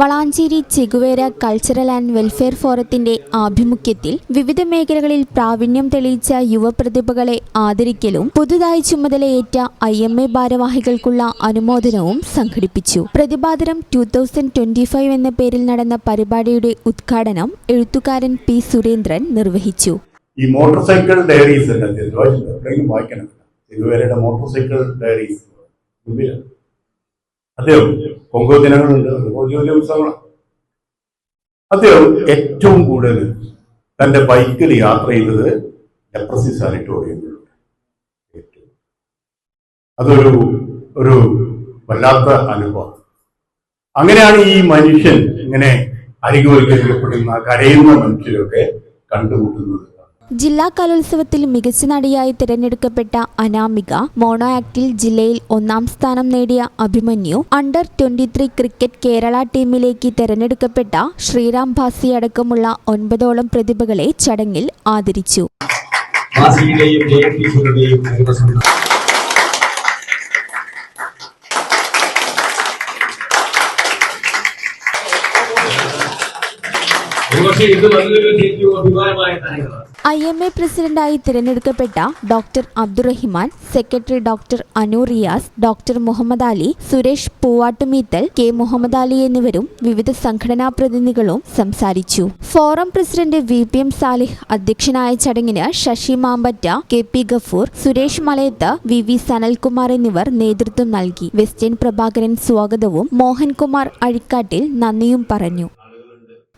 Valanchery Che Guevara cultural and welfare ഫോറത്തിന്റെ ആഭിമുഖ്യത്തിൽ വിവിധ മേഖലകളിൽ പ്രാവീണ്യം തെളിയിച്ച യുവപ്രതിഭകളെ ആദരിക്കലും പുതുതായി ചുമതലയേറ്റ ഐ എം എ ഭാരവാഹികൾക്കുള്ള അനുമോദനവും സംഘടിപ്പിച്ചു. പ്രതിഭാതരം ടു തൗസൻഡ് ട്വന്റി ഫൈവ് എന്ന പേരിൽ നടന്ന പരിപാടിയുടെ ഉദ്ഘാടനം എഴുത്തുകാരൻ പി സുരേന്ദ്രൻ നിർവഹിച്ചു. ഈ മോട്ടോർ സൈക്കിൾ ഡയറീസ് വായിക്കണം. മോട്ടോർ സൈക്കിൾ ഡയറീസ് അദ്ദേഹം പൊങ്കോ ദിനങ്ങളുണ്ട്. വലിയ വലിയ ഉത്സവങ്ങളാണ് അദ്ദേഹം ഏറ്റവും കൂടുതൽ തന്റെ ബൈക്കിൽ യാത്ര ചെയ്തത് ലെപ്രസി സാനിറ്റോറിയങ്ങളിലൂടെ. ഏറ്റവും. അതൊരു ഒരു വല്ലാത്ത അനുഭവം. അങ്ങനെയാണ് ഈ മനുഷ്യൻ ഇങ്ങനെ അരികുവൽക്കരിക്കപ്പെടുന്ന കരയുന്ന മനുഷ്യരൊക്കെ കണ്ടുമുട്ടുന്നത്. ജില്ലാ കലോത്സവത്തിൽ മികച്ച നടിയായി തിരഞ്ഞെടുക്കപ്പെട്ട അനാമിക മോണോ ആക്ടിൽ ജില്ലയിൽ ഒന്നാം സ്ഥാനം നേടിയ Abhimanyu under twenty three cricket Kerala ടീമിലേക്ക് തിരഞ്ഞെടുക്കപ്പെട്ട ശ്രീറാം ഭാസി അടക്കമുള്ള ഒൻപതോളം പ്രതിഭകളെ ചടങ്ങിൽ ആദരിച്ചു. ഐ എം എ പ്രസിഡന്റായി തിരഞ്ഞെടുക്കപ്പെട്ട doctor Abdurahiman secretary doctor Anu Riyas doctor Muhammad Ali Suresh Poovattumeethal K Muhammad Ali എന്നിവരും വിവിധ സംഘടനാ പ്രതിനിധികളും സംസാരിച്ചു. Forum president V P M Salih അധ്യക്ഷനായ ചടങ്ങിന് Sasi Mampatta K P Gafoor Suresh Malayath V V Sanalkumar എന്നിവർ നേതൃത്വം നൽകി. വെസ്റ്റേൺ പ്രഭാകരൻ സ്വാഗതവും മോഹൻകുമാർ അഴിക്കാട്ടിൽ നന്ദിയും പറഞ്ഞു.